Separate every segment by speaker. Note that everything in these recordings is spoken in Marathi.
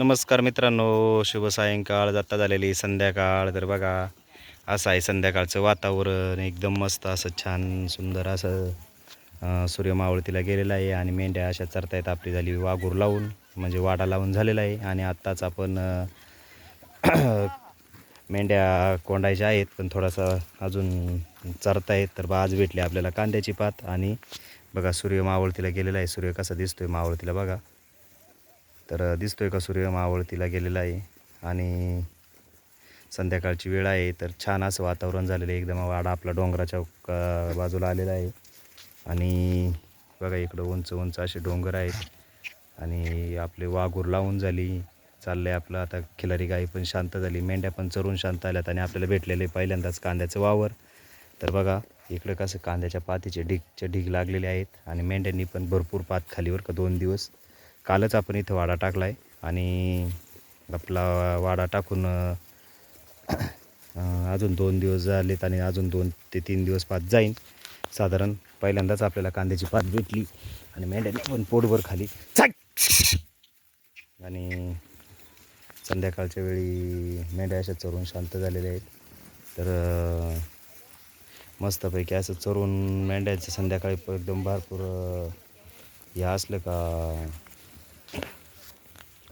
Speaker 1: नमस्कार मित्रांनो शुभ सायंकाळ जाता झालेली संध्याकाळ. तर बघा असं आहे संध्याकाळचं वातावरण एकदम मस्त असं छान सुंदर असं सूर्यमावळतीला सूर्य मावळतीला आहे आणि मेंढ्या अशा चरतायत आपली झाली वाघूर लावून म्हणजे वाडा लावून झालेला आहे आणि आत्ताच आपण मेंढ्या कोंडायच्या आहेत पण थोडासा अजून चरतायत. तर बा आज भेटली आपल्याला कांद्याची पात आणि बघा सूर्य मावळतीला गेलेला आहे. सूर्य कसा दिसतोय मावळतीला बघा. तर दिसतोय का सूर्य मावळतीला गेलेला आहे आणि संध्याकाळची वेळ आहे तर छान असं वातावरण झालेलं आहे. एकदम वाडा आपला डोंगराच्या बाजूला आलेला आहे. आणि बघा इकडं उंच उंच असे डोंगर आहेत. आणि आपले वाघूर लावून झाली चाललं आहे आपलं. आता खिलारी गाई पण शांत झाली मेंढ्या पण चरून शांत आल्यात आणि आपल्याला भेटलेले पहिल्यांदाच कांद्याचं वावर. तर बघा इकडं कसं कांद्याच्या पातीचे ढीगचे ढीग लागलेले आहेत आणि मेंढ्यांनी पण भरपूर पात खालीवर का दोन दिवस. कालच आपण इथं वाडा टाकला आहे आणि आपला वाडा टाकून अजून दोन दिवस झालेत आणि अजून दोन ते तीन दिवस पाच जाईन. साधारण पहिल्यांदाच आपल्याला कांद्याची पात भेटली आणि मेंढ्यांनी पण पोटभर खाली. आणि संध्याकाळच्या वेळी मेंढ्या अशा चरून शांत झालेल्या आहेत. तर मस्तपैकी असं चरून मेंढ्याचं संध्याकाळी एकदम भरपूर हे असलं का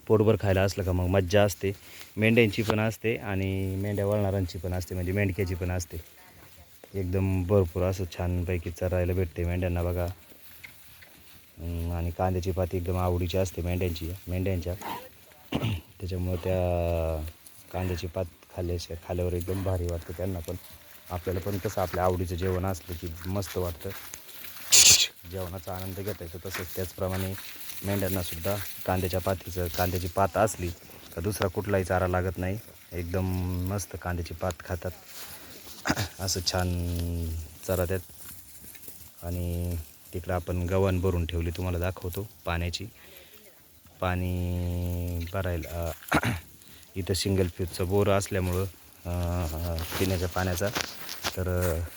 Speaker 1: पोटभर खायला असलं का मग मज्जा असते. मेंढ्यांची पण असते आणि मेंढ्या वळणारांची पण असते म्हणजे मेंढक्याची पण असते. एकदम भरपूर असं छानपैकी चरायला भेटते मेंढ्यांना बघा. आणि कांद्याची पाती एकदम आवडीची असते मेंढ्यांची मेंढ्यांच्या. त्याच्यामुळं त्या कांद्याची पात खाल्ल्याशिवाय खाल्यावर एकदम भारी वाटतं त्यांना पण. आपल्याला पण कसं आपल्या आवडीचं जेवण असलं की मस्त वाटतं. जेवणाचा आनंद घेता येतो तसंच त्याचप्रमाणे मेंढ्यांनासुद्धा कांद्याच्या पातीचं कांद्याची पात असली तर दुसरा कुठलाही चारा लागत नाही. एकदम मस्त कांद्याची पात खातात. असं छान चरात्यात आणि तिकडं आपण गव्हाण भरून ठेवली तुम्हाला दाखवतो पाण्याची. पाणी भरायला इथं सिंगल फ्यूजचं बोर असल्यामुळं पिण्याच्या पाण्याचा. तर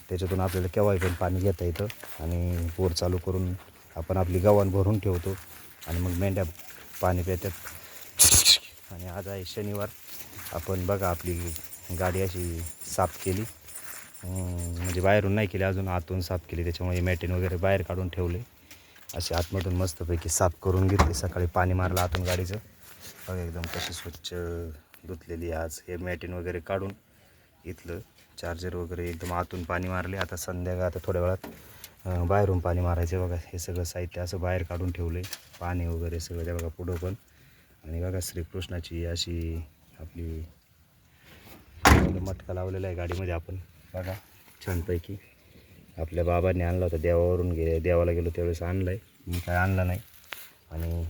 Speaker 1: त्याच्यातून आपल्याला केव्हाही पण पाणी घेता येतं. आणि बोर चालू करून आपण आपली गव्हाण भरून ठेवतो. आणि मग मेंढ्या पाणी पितात. आणि आज आहे शनिवार. आपण बघा आपली गाडी अशी साफ केली. म्हणजे बाहेरून नाही केली अजून आतून साफ केली. त्याच्यामुळे मॅटिन वगैरे बाहेर काढून ठेवले. असे आतमधून मस्तपैकी साफ करून घेतली. सकाळी पाणी मारलं आतून गाडीचं. बघा एकदम कशी स्वच्छ धुतलेली आज. हे मॅटिन वगैरे काढून इथलं चार्जर वगैरे एकदम आतून पाणी मारले. आता संध्याकाळ आता थोड्या वेळात बाहेरून पाणी मारायचं बघा हे सगळं साहित्य असं बाहेर काढून ठेवले पाणी वगैरे सगळं त्या बघा पुढं पण. आणि बघा श्रीकृष्णाची अशी आपली मटका लावलेला आहे गाडीमध्ये आपण. बघा छानपैकी. आपल्या बाबांनी आणला होता देवावरून गे देवाला गेलो त्यावेळेस आणलं आहे मी काय आणलं नाही. आणि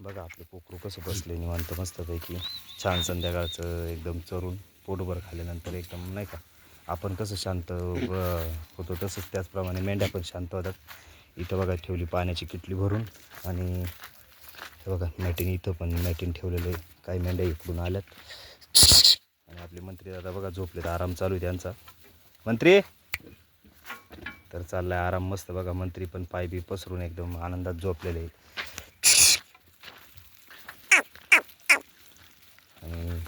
Speaker 1: बघा आपलं कोकरू कसं बसले निवांत मस्तपैकी. छान संध्याकाळचं एकदम चरून पोटभर खाल्ल्यानंतर एकदम नाही का आपण कसं शांत होतो तसंच त्याचप्रमाणे मेंढ्या पण शांत होतात. इथं बघा ठेवली पाण्याची किटली भरून आणि हे बघा मॅटिन इथं पण मॅटिन ठेवलेलं आहे. काही मेंढ्या इकडून आल्यात. आणि आपले मंत्री दादा बघा झोपलेत. आराम चालू आहे त्यांचा. मंत्री! तर चाललाय आराम मस्त. बघा मंत्री पण पाय बी पसरून एकदम आनंदात झोपलेले आहेत. आणि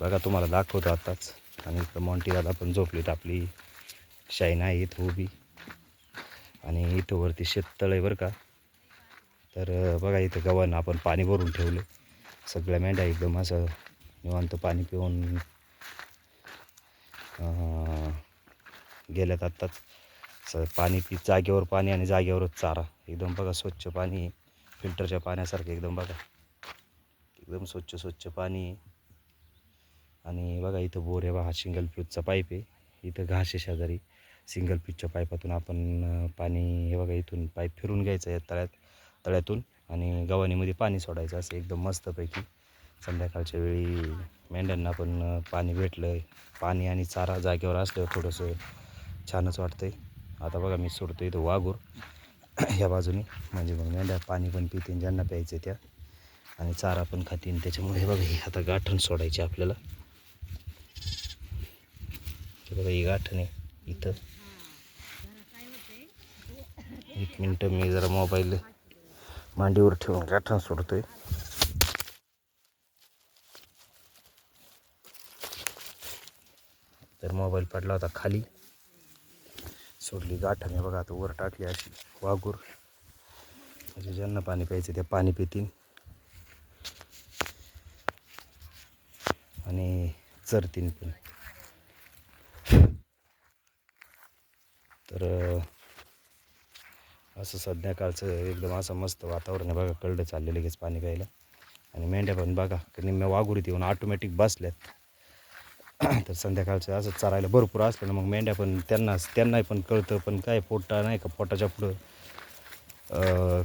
Speaker 1: बघा तुम्हाला दाखवतो आत्ताच आणि इथं मॉन्टी दादा पण झोपलीत आपली शाईन आहे इथं उभी. आणि इथं वरती शेततळ आहे बरं का. तर बघा इथं गव्हाना आपण पाणी भरून ठेवलं सगळ्या मेंढ्या एकदम असं निवांत पाणी पिऊन गेल्यात आत्ताच. स पाणी पी जागेवर पाणी आणि जागेवरच चारा. एकदम बघा स्वच्छ पाणी फिल्टरच्या पाण्यासारखं एकदम बघा. एकदम स्वच्छ स्वच्छ पाणी. आहे आणि बघा इथं बोर आहे हा सिंगल फ्यूजचा पाईप आहे. इथं घास आहे शेजारी. सिंगल फ्यूजच्या पाईपातून आपण पाणी हे बघा इथून पाईप फिरून घ्यायचं आहे तळ्यात तळ्यातून. आणि गव्हाणीमध्ये पाणी सोडायचं असं एकदम मस्तपैकी. संध्याकाळच्या वेळी मेंढ्यांना पण पाणी भेटलं पाणी आणि चारा जागेवर असल्यावर थोडंसं छानच वाटतं आहे आता बघा मी सोडतो इथं वाघूर. ह्या बाजूने. म्हणजे मग मेंढ्या पाणी पण पितीन ज्यांना प्यायचं त्या. आणि चारा पण खातीन. त्याच्यामुळे बघा ही आता गाठण सोडायची आपल्याला. बघा ही गाठ नाही इथं. एक मिनटं मी जरा मोबाईल मांडीवर ठेवून गाठण सोडतोय. तर मोबाईल पडला होता खाली. सोडली गाठण बघा आता वर टाकली अशी वाघूर म्हणजे ज्यांना पाणी प्यायचं ते पाणी पितील. आणि चरतीन पण. तर असं संध्याकाळचं एकदम असं मस्त वातावरण आहे बघा कळलं चाललं लगेच पाणी प्यायला. आणि मेंढ्या पण बघा निम्म्या वाघुरीत येऊन ऑटोमॅटिक बसल्यात. तर संध्याकाळचं असं चरायला भरपूर असलं ना मग मेंढ्या पण त्यांना त्यांनाही पण कळतं पण काय पोटा नाही का पोटाच्या पुढं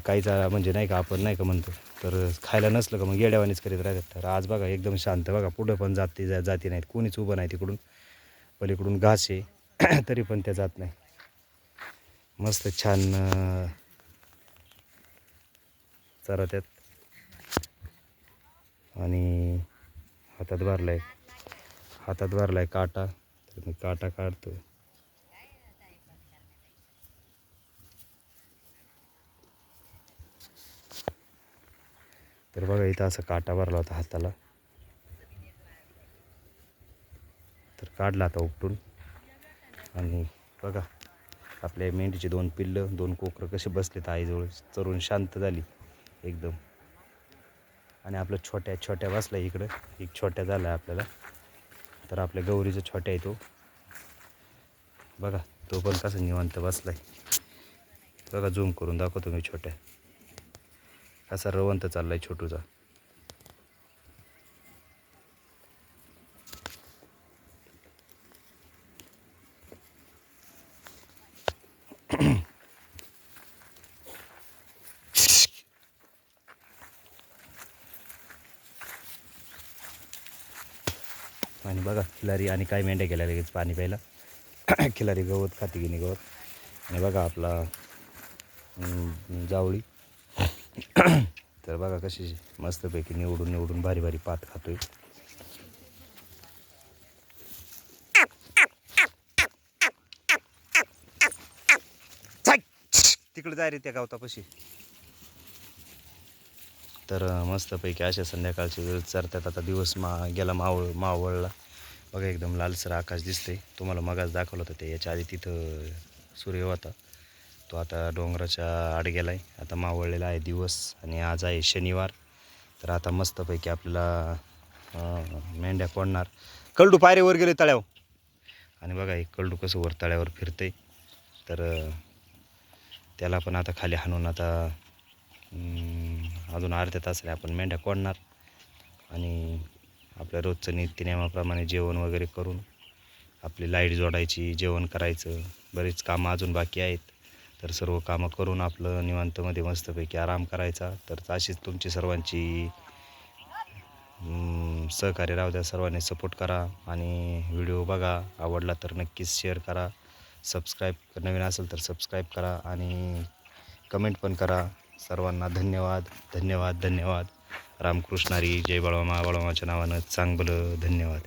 Speaker 1: काहीचा म्हणजे नाही का आपण नाही का म्हणतो. तर खायला नसलं का मग येड्यावानीच करीत राहतात. तर आज बघा एकदम शांत बघा पुढं पण जाते जा जाती नाहीत कोणीच उभं नाही तिकडून. पलीकडून घास आहे तरी पण त्या जात नाही. मस्त छान अं, चरत्यात आणि हातात भरलाय. हातात भरलाय काटा. तर मी काटा काढतो तर बघा इथं असं काटा भरला होता हाताला. तर काढला आता उपटून. आणि बघा आपल्या मेंढीचे दोन पिल्लं दोन कोकरं कसे बसलेत आईजवळ. चरून शांत झाली एकदम. आणि आपलं छोट्या छोट्या बसला इकडं. एक छोट्या झाला आपल्याला. तर आपल्या गौरीचं छोट्या आहे तो. बघा तो पण कसा निवांत बसलाय. बघा झूम करून दाखवतो मी छोट्या. कसा रवंत चाललाय छोटूचा. आणि बघा खिलारी आणि काय मेंढ्या गेल्या लगेच पाणी प्यायला. खिलारी गवत खाती गेली गवत? आणि बघा आपला जावळी. तर बघा कशी मस्तपैकी निवडून निवडून भारी भारी पात खातोय. तिकडे जाय रे त्या गावतापाशी. तर मस्तपैकी अशा संध्याकाळची वेळ चरतात आता दिवस मा गेला मावळ मावळला. बघा एकदम लालसर आकाश दिसते तुम्हाला मगाच दाखवलं होतं ते. याच्या आधी तिथं सूर्य होता. तो आता डोंगराच्या आड गेला आहे आता मावळलेला आहे दिवस आणि आज आहे शनिवार. तर आता मस्तपैकी आपल्याला मेंढ्या कोणणार कलडू पायरेवर गेले तळ्याव आणि बघा एक कलडू कसं वर तळ्यावर फिरतंय. तर त्याला पण आता खाली हाणून आता अजून अर्ध्या तासाने आपण मेंढ्या कोडणार आणि आपल्या रोजचं नित्यनियमाप्रमाणे जेवण वगैरे करून आपली लाइट जोडायची जेवण करायचं बरीच कामं अजून बाकी आहेत. तर सर्व कामं करून आपलं निवांतमध्ये मस्तपैकी आराम करायचा. तर अशीच तुमची सर्वांची सहकार्य राहू द्या. सर्वांनी सपोर्ट करा आणि व्हिडिओ बघा. आवडला तर नक्कीच शेअर करा. सबस्क्राईब नवीन असेल तर सबस्क्राईब करा आणि कमेंट पण करा. सर्वांना धन्यवाद धन्यवाद धन्यवाद. रामकृष्णारी जय बाळमामा बाळमाच्या नावानं चांगलं धन्यवाद.